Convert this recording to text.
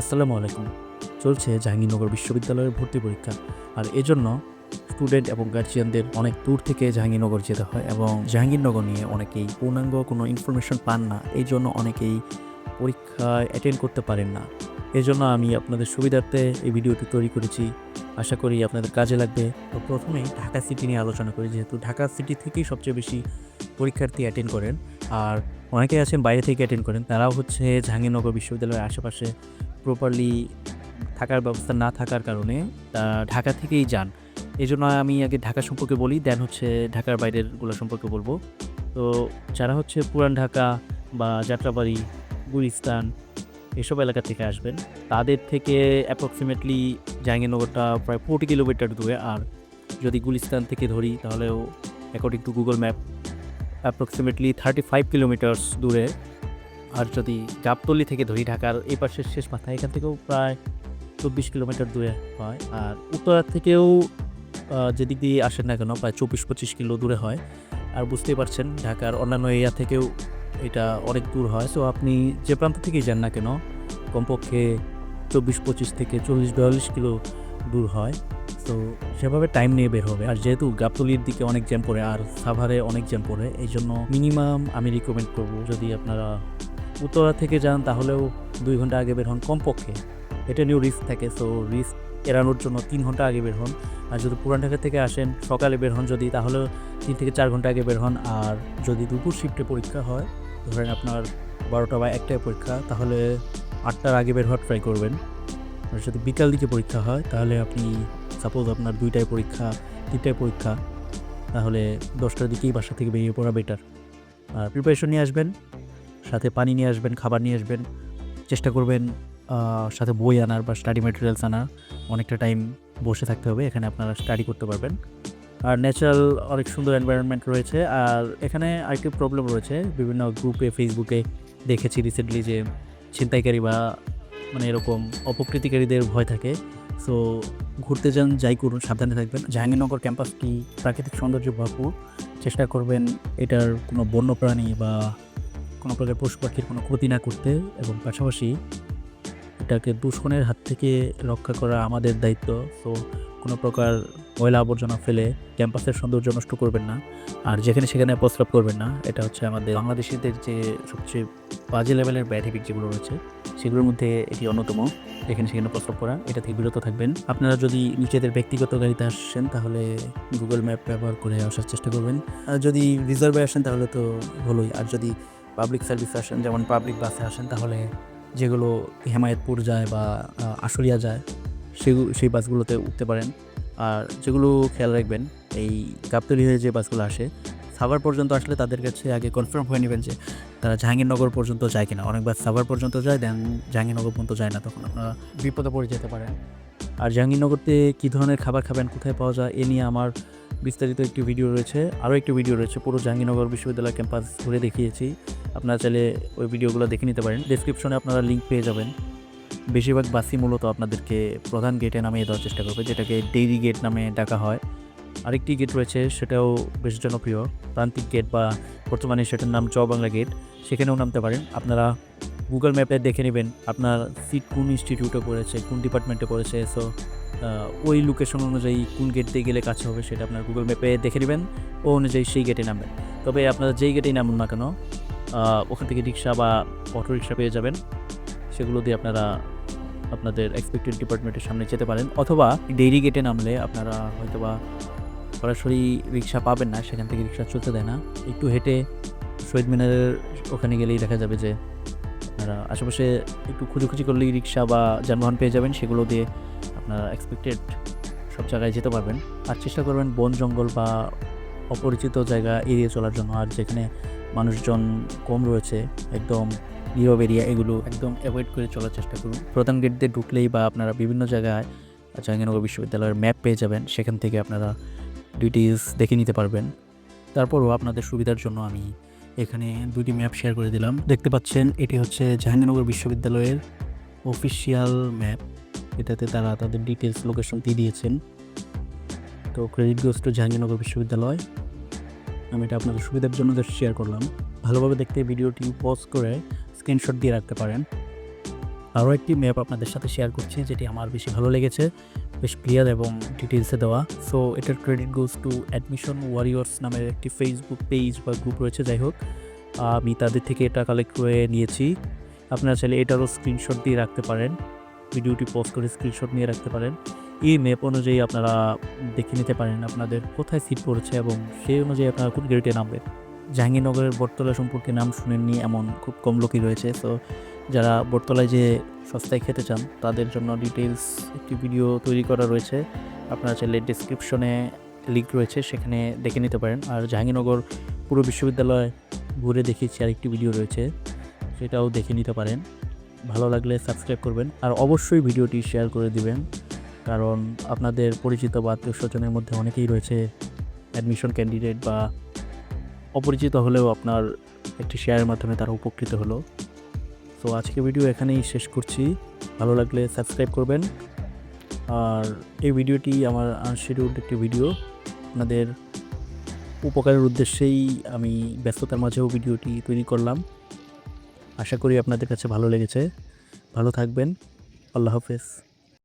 আসসালামু আলাইকুম। চলছে জাহাঙ্গীরনগর বিশ্ববিদ্যালয়ের ভর্তি পরীক্ষা। আর এজন্য স্টুডেন্ট এবং গার্জিয়ানদের অনেক দূর থেকে জাহাঙ্গীরনগর যেতে হয় এবং জাহাঙ্গীরনগর নিয়ে অনেকেই পূর্ণাঙ্গ কোনো ইনফরমেশন পান না। এই জন্য অনেকেই পরীক্ষায় অ্যাটেন্ড করতে পারেন না। এজন্য আমি আপনাদের সুবিধার্থে এই ভিডিওটি তৈরি করেছি। আশা করি আপনাদের কাজে লাগবে। তো প্রথমেই ঢাকা সিটি নিয়ে আলোচনা করি। যেহেতু ঢাকা সিটি থেকেই সবচেয়ে বেশি পরীক্ষার্থী অ্যাটেন্ড করেন। আর অনেকেই আছেন বাইরে থেকে অ্যাটেন্ড করেন। তারাও হচ্ছে জাহাঙ্গীরনগর বিশ্ববিদ্যালয়ের আশেপাশে প্রপারলি থাকার ব্যবস্থা না থাকার কারণে ঢাকা থেকেই যান। এই জন্য আমি আগে ঢাকা সম্পর্কে বলি দেন হচ্ছে ঢাকার বাইরেরগুলো সম্পর্কে বলব। তো যারা হচ্ছে পুরান ঢাকা বা যাত্রাবাড়ি, গুলিস্তান এসব এলাকা থেকে আসবেন, তাদের থেকে অ্যাপ্রক্সিমেটলি জাহাঙ্গীরনগরটা প্রায় ফোর্টি কিলোমিটার দূরে। আর যদি গুলিস্তান থেকে ধরি, তাহলেও according to Google map approximately thirty five kilometres দূরে। আর যদি গাবতলি থেকে ধরি ঢাকার এই পাশের শেষ মাথা, এখান থেকেও প্রায় চব্বিশ কিলোমিটার দূরে হয়। আর উত্তরা থেকেও যেদিক দিয়ে আসেন না কেন, প্রায় চব্বিশ পঁচিশ কিলো দূরে হয়। আর বুঝতেই পারছেন, ঢাকার অন্যান্য এরিয়া থেকেও এটা অনেক দূর হয়। সো আপনি যে প্রান্ত থেকেই যান না কেন, কমপক্ষে চব্বিশ পঁচিশ থেকে চল্লিশ বিয়াল্লিশ কিলো দূর হয়। তো সেভাবে টাইম নিয়ে বের হবে। আর যেহেতু গাবতলির দিকে অনেক জ্যাম পড়ে, আর সাভারে অনেক জ্যাম পড়ে এই জন্য মিনিমাম আমি রিকমেন্ড করব, যদি আপনারা উত্তরা থেকে যান, তাহলেও দুই ঘণ্টা আগে বের হন কমপক্ষে। এটা নিয়েও রিস্ক থাকে সো রিস্ক এড়ানোর জন্য তিন ঘণ্টা আগে বের হন। আর যদি পুরান ঢাকা থেকে আসেন, সকালে বের হন যদি তাহলে তিন থেকে চার ঘণ্টা আগে বের হন। আর যদি দুপুর শিফটে পরীক্ষা হয়, ধরেন আপনার বারোটা বা একটায় পরীক্ষা, তাহলে আটটার আগে বের হওয়ার ট্রাই করবেন। আর যদি বিকাল দিকে পরীক্ষা হয়, তাহলে আপনি সাপোজ আপনার দুইটায় পরীক্ষা, তিনটায় পরীক্ষা, তাহলে দশটার দিকেই বাসা থেকে বেরিয়ে পড়া বেটার আর প্রিপারেশন নিয়ে আসবেন। সাথে পানি নিয়ে আসবেন, খাবার নিয়ে আসবেন। চেষ্টা করবেন সাথে বই আনার বা স্টাডি মেটেরিয়ালস আনার। অনেকটা টাইম বসে থাকতে হবে, এখানে আপনারা স্টাডি করতে পারবেন। আর ন্যাচারাল অনেক সুন্দর এনভায়রনমেন্ট রয়েছে। আর এখানে আরেকটি প্রবলেম রয়েছে, বিভিন্ন গ্রুপে ফেসবুকে দেখেছি রিসেন্টলি যে ছিনতাইকারী বা মানে এরকম অপকৃতিকারীদের ভয় থাকে। সো ঘুরতে যান, যাই করুন, সাবধানে থাকবেন। জাহাঙ্গীরনগর ক্যাম্পাসটি প্রাকৃতিক সৌন্দর্য ভরপুর। চেষ্টা করবেন এটার কোনো বন্য প্রাণী বা কোনো প্রকার পশু পাখির কোনো ক্ষতি না করতে এবং পাশাপাশি এটাকে দূষণের হাত থেকে রক্ষা করা আমাদের দায়িত্ব। তো কোনো প্রকার ময়লা আবর্জনা ফেলে ক্যাম্পাসের সৌন্দর্য নষ্ট করবেন না। আর যেখানে সেখানে প্রস্রাব করবেন না, এটা হচ্ছে আমাদের বাংলাদেশিদের যে সবচেয়ে বাজে লেভেলের ব্যাড হ্যাবিট যেগুলো রয়েছে, সেগুলোর মধ্যে এটি অন্যতম। যেখানে সেখানে প্রস্রাব করা, এটা থেকে বিরত থাকবেন। আপনারা যদি নিজেদের ব্যক্তিগত গাড়িতে আসছেন তাহলে গুগল ম্যাপ ব্যবহার করে আসার চেষ্টা করবেন। আর যদি রিজার্ভে আসেন, তাহলে তো হলোই। আর যদি পাবলিক সার্ভিসে আসেন, যেমন পাবলিক বাসে আসেন, তাহলে যেগুলো হেমায়তপুর যায় বা আশুলিয়া যায় সেগুলো সেই বাসগুলোতে উঠতে পারেন। আর যেগুলো খেয়াল রাখবেন, এই গাবতলি হয়ে যে বাসগুলো আসে, সাভার পর্যন্ত আসলে তাদের কাছে আগে কনফার্ম হয়ে নেবেন যে তারা জাহাঙ্গীরনগর পর্যন্ত যায় কিনা। অনেক বাস সাভার পর্যন্ত যায় দেন জাহাঙ্গীরনগর পর্যন্ত যায় না, তখন আপনারা বিপদে পড়ে যেতে পারেন। আর জাহাঙ্গীরনগরতে কী ধরনের খাবার খাবেন, কোথায় পাওয়া যায়, এ নিয়ে আমার বিস্তারিত একটি ভিডিও রয়েছে, আরও একটি ভিডিও রয়েছে, পুরো জাহাঙ্গীরনগর বিশ্ববিদ্যালয় ক্যাম্পাস ঘুরে দেখিয়েছি। আপনারা চাইলে ওই ভিডিওগুলো দেখে নিতে পারেন। ডেসক্রিপশনে আপনারা লিঙ্ক পেয়ে যাবেন। বেশিরভাগ বাসই মূলত আপনাদেরকে প্রধান গেটে নামিয়ে দেওয়ার চেষ্টা করবে, যেটাকে ডেইরি গেট নামে ডাকা হয়। আরেকটি গেট রয়েছে, সেটাও বেশ জনপ্রিয়, প্রান্তিক গেট বা বর্তমানে সেটার নাম চৌবাংলা গেট সেখানেও নামতে পারেন। আপনারা গুগল ম্যাপে দেখে নেবেন আপনার সিট কোন ইনস্টিটিউটে পড়েছে, কোন ডিপার্টমেন্টে পড়েছে সো ওই লোকেশন অনুযায়ী কোন গেট দিয়ে গেলে কাছে হবে সেটা আপনার গুগল ম্যাপে দেখে নেবেন, ও অনুযায়ী সেই গেটে নামবেন। তবে আপনারা যেই গেটেই নামুন না কেন ওখান থেকে রিক্সা বা অটো রিক্সা পেয়ে যাবেন, সেগুলো দিয়ে আপনারা আপনাদের এক্সপেক্টেড ডিপার্টমেন্টের সামনে যেতে পারেন, অথবা ডেইরি গেটে নামলে আপনারা হয়তোবা সরাসরি রিক্সা পাবেন না, সেখান থেকে রিক্সা চলতে দেয় না। একটু হেঁটে শহীদ মিনারের ওখানে গেলেই দেখা যাবে যে আপনারা আশেপাশে একটু খুঁজোখুঁজি করলেই রিক্সা বা যানবাহন পেয়ে যাবেন, সেগুলো দিয়ে আপনারা এক্সপেক্টেড সব জায়গায় যেতে পারবেন। আর চেষ্টা করবেন বন, জঙ্গল বা অপরিচিত জায়গা এড়িয়ে চলার জন্য। আর যেখানে মানুষজন কম রয়েছে, একদম নীরব এরিয়া, এগুলো একদম অ্যাভয়েড করে চলার চেষ্টা করুন। প্রধান গেট দিয়ে ঢুকলেই বা আপনারা বিভিন্ন জায়গায় জাহাঙ্গীরনগর বিশ্ববিদ্যালয়ের ম্যাপ পেয়ে যাবেন। সেখান থেকে আপনারা ডিটেলস দেখে নিতে পারবেন। তারপরও আপনাদের সুবিধার জন্য আমি এখানে দুটি ম্যাপ শেয়ার করে দিলাম। দেখতে পাচ্ছেন, এটি হচ্ছে জাহাঙ্গীরনগর বিশ্ববিদ্যালয়ের অফিসিয়াল ম্যাপ এটাতে তারা তাদের ডিটেলস লোকেশন দিয়ে দিয়েছেন। তো ক্রেডিট গোস টু জাহাঙ্গীরনগর বিশ্ববিদ্যালয়। আমি এটা আপনাদের সুবিধার জন্য শেয়ার করলাম। ভালোভাবে দেখতে ভিডিওটি পজ করে স্ক্রিনশট দিয়ে রাখতে পারেন। আরও একটি ম্যাপ আপনাদের সাথে শেয়ার করছি, যেটি আমার বেশি ভালো লেগেছে। বেশ ক্লিয়ার এবং ডিটেলসে দেওয়া। সো এটার credit goes to admission warriors নামের একটি ফেসবুক পেজ বা গ্রুপ রয়েছে, যাই হোক। আমি তাদের থেকে এটা কালেক্ট করে নিয়েছি। আপনারা চাইলে এটারও স্ক্রিনশট দিয়ে রাখতে পারেন। ভিডিওটি পোস্ট করে স্ক্রিনশট নিয়ে রাখতে পারেন। এই ম্যাপ অনুযায়ী আপনারা দেখে নিতে পারেন আপনাদের কোথায় সিট পড়েছে এবং সেই অনুযায়ী আপনারা কোন গেটে নামবেন। জাহাঙ্গীরনগরের বটতলা সম্পর্কে নাম শুনেননি, এমন খুব কম লোকই রয়েছে। সো যারা বটতলায় যে সস্তায় খেতে চান, তাদের জন্য ডিটেলস একটি ভিডিও তৈরি করা রয়েছে। আপনারা চাইলে ডিসক্রিপশনে লিঙ্ক রয়েছে, সেখানে দেখে নিতে পারেন। আর জাহাঙ্গীরনগর পুরো বিশ্ববিদ্যালয় ঘুরে দেখিয়েছি, আরেকটি ভিডিও রয়েছে, সেটাও দেখে নিতে পারেন। ভালো লাগলে সাবস্ক্রাইব করবেন, আর অবশ্যই ভিডিওটি শেয়ার করে দিবেন। কারণ আপনাদের পরিচিত বা আত্মীয় স্বজনের মধ্যে অনেকেই রয়েছে অ্যাডমিশন ক্যান্ডিডেট বা অপরিচিত হলেও আপনার একটি শেয়ারের মাধ্যমে তারা উপকৃত হলো। তো আজকে ভিডিও এখানেই শেষ করছি। ভালো লাগলে সাবস্ক্রাইব করবেন। আর এই ভিডিওটি আমার আনশিডিউল্ড একটি ভিডিও। আপনাদের উপকারের উদ্দেশ্যেই আমি ব্যস্ততার মাঝেও ভিডিওটি তৈরি করলাম। আশা করি আপনাদের কাছে ভালো লেগেছে। ভালো থাকবেন। আল্লাহ হাফেজ।